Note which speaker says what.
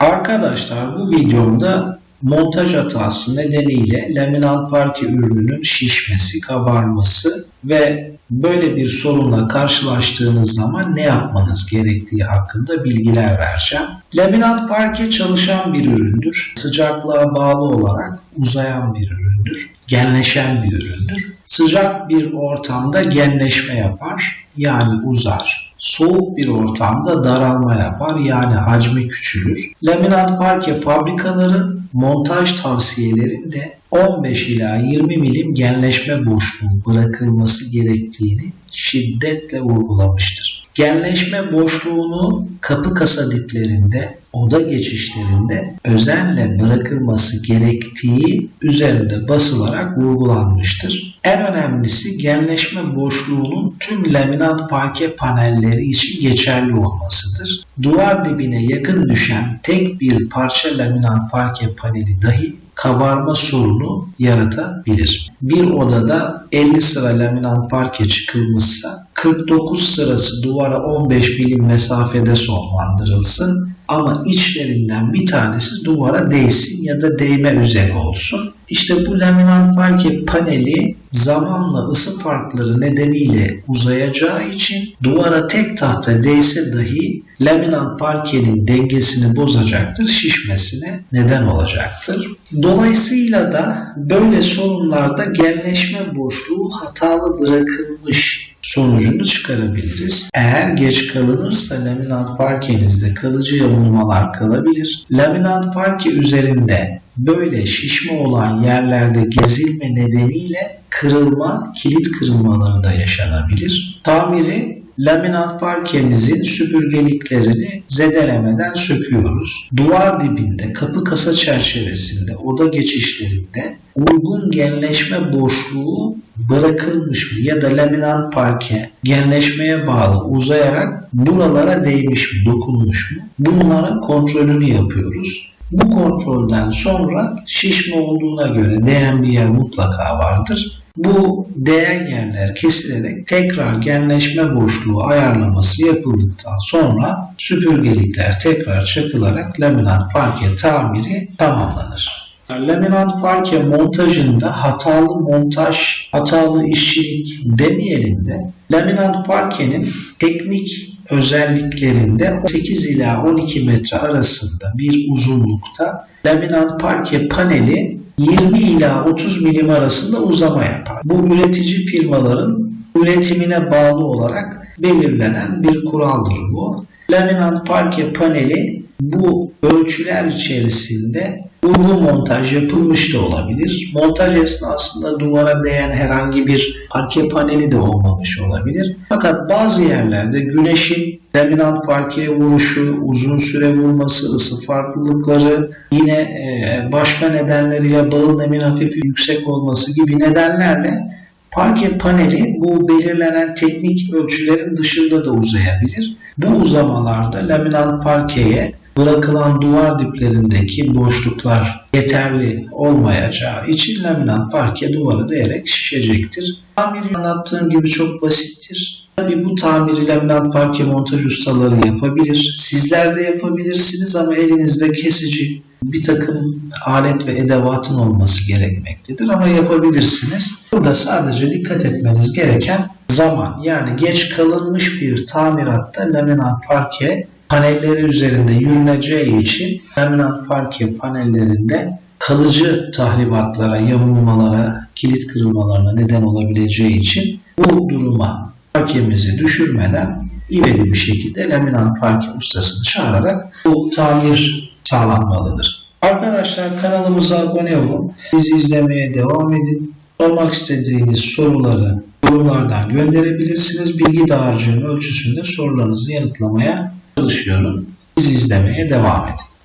Speaker 1: Arkadaşlar bu videomda montaj hatası nedeniyle laminat parke ürününün şişmesi, kabarması ve böyle bir sorunla karşılaştığınız zaman ne yapmanız gerektiği hakkında bilgiler vereceğim. Laminat parke çalışan bir üründür. Sıcaklığa bağlı olarak uzayan bir üründür. Genleşen bir üründür. Sıcak bir ortamda genleşme yapar yani uzar. Soğuk bir ortamda daralma yapar yani hacmi küçülür. Laminat parke fabrikaları montaj tavsiyelerinde 15 ila 20 milim genleşme boşluğu bırakılması gerektiğini şiddetle vurgulamıştır. Genleşme boşluğunu kapı kasa diplerinde, oda geçişlerinde özenle bırakılması gerektiği üzerinde basılarak vurgulanmıştır. En önemlisi genleşme boşluğunun tüm laminat parke panelleri için geçerli olmasıdır. Duvar dibine yakın düşen tek bir parça laminat parke paneli dahi kabarma sorunu yaratabilir. Bir odada 50 sıra laminat parke çıkılmışsa 49 sırası duvara 15 milim mesafede sonlandırılsın ama içlerinden bir tanesi duvara değsin ya da değme üzere olsun. İşte bu laminat parke paneli zamanla ısı farkları nedeniyle uzayacağı için duvara tek tahta değse dahi laminat parkenin dengesini bozacaktır, şişmesine neden olacaktır. Dolayısıyla da böyle sorunlarda genleşme boşluğu hatalı bırakılmış sonucunu çıkarabiliriz. Eğer geç kalınırsa laminat parkenizde kalıcı yamulmalar kalabilir. Laminat parke üzerinde böyle şişme olan yerlerde gezilme nedeniyle kırılma, kilit kırılmaları da yaşanabilir. Tamiri laminat parkemizin süpürgeliklerini zedelemeden söküyoruz. Duvar dibinde, kapı kasa çerçevesinde, oda geçişlerinde uygun genleşme boşluğu bırakılmış mı ya da laminat parke genleşmeye bağlı uzayarak buralara değmiş mi, dokunmuş mu? Bunların kontrolünü yapıyoruz. Bu kontrolden sonra şişme olduğuna göre değen bir yer mutlaka vardır. Bu değen yerler kesilerek tekrar genleşme boşluğu ayarlaması yapıldıktan sonra süpürgelikler tekrar çakılarak laminat parke tamiri tamamlanır. Laminat parke montajında hatalı montaj, hatalı işçilik demeyelim de laminat parkenin teknik özelliklerinde 8 ila 12 metre arasında bir uzunlukta laminat parke paneli 20 ila 30 milim arasında uzama yapar. Bu üretici firmaların üretimine bağlı olarak belirlenen bir kuraldır bu. Laminat parke paneli bu ölçüler içerisinde uygun montaj yapılmış da olabilir. Montaj esnasında duvara değen herhangi bir parke paneli de olmamış olabilir. Fakat bazı yerlerde güneşin laminat parkeye vuruşu, uzun süre vurması, ısı farklılıkları, yine başka nedenleriyle bağıl nemin hafif yüksek olması gibi nedenlerle parke paneli bu belirlenen teknik ölçülerin dışında da uzayabilir. Bu uzamalarda laminat parkeye bırakılan duvar diplerindeki boşluklar yeterli olmayacağı için laminat parke duvarı değerek şişecektir. Tamiri anlattığım gibi çok basittir. Tabi bu tamiri laminat parke montaj ustaları yapabilir. Sizler de yapabilirsiniz ama elinizde kesici bir takım alet ve edevatın olması gerekmektedir ama yapabilirsiniz. Burada sadece dikkat etmeniz gereken zaman yani geç kalınmış bir tamiratta laminat parke panelleri üzerinde yürüneceği için laminat parke panellerinde kalıcı tahribatlara, yamulmalara, kilit kırılmalarına neden olabileceği için bu duruma parkemizi düşürmeden ivedi bir şekilde laminat parke ustasını çağırarak bu tamir sağlanmalıdır. Arkadaşlar kanalımıza abone olun. Bizi izlemeye devam edin. Sormak istediğiniz soruları yorumlardan gönderebilirsiniz. Bilgi dağarcığının ölçüsünde sorularınızı yanıtlamaya çalışıyorum. Bizi izlemeye devam edin.